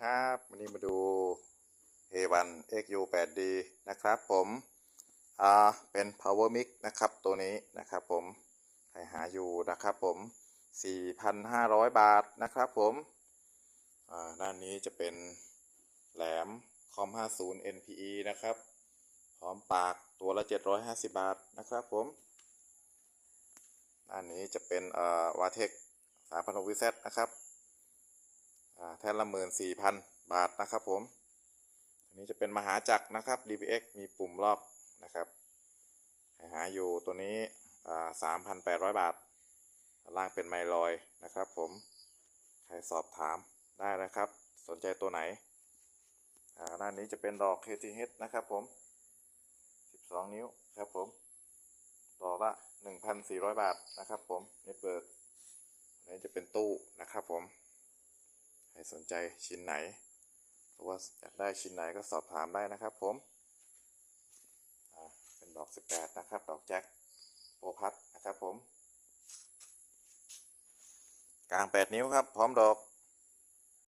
ครับวันนี้มาดู A1 XU8D นะครับผมอ่าเป็น Power Mix นะครับตัวนี้นะครับผมใครหาอยู่นะครับผม 4,500 บาทนะครับผมอ่าด้านนี้จะเป็นแหลมคอม50 NPE นะครับ พร้อมปากตัวละ 750 บาทนะครับผมด้านนี้จะเป็นอ่อวาเทค3,600 VZ นะครับ แท่นละหมื่นสี่พันบาทนะครับผมอันนี้จะเป็นมหาจักรนะครับ DBX มีปุ่มรอบนะครับหาอยู่ตัวนี้สามพันแปดร้อยบาท ล่างเป็นไมลอยนะครับผม ใครสอบถามได้นะครับ สนใจตัวไหนด้านนี้จะเป็นดอก KTH นะครับผม 12 นิ้วครับผม ดอกละ 1,400 บาทนะครับผมเน็ตเบิร์กอันนี้จะเป็นตู้นะครับผม ใครสนใจชิ้นไหนหรือว่าอยากได้ชิ้นไหนก็สอบถามได้นะครับผมเป็นดอก 18 นะครับ ดอกแจ็คโปพัดนะครับผม กลาง 8 นิ้วครับ พร้อมดอก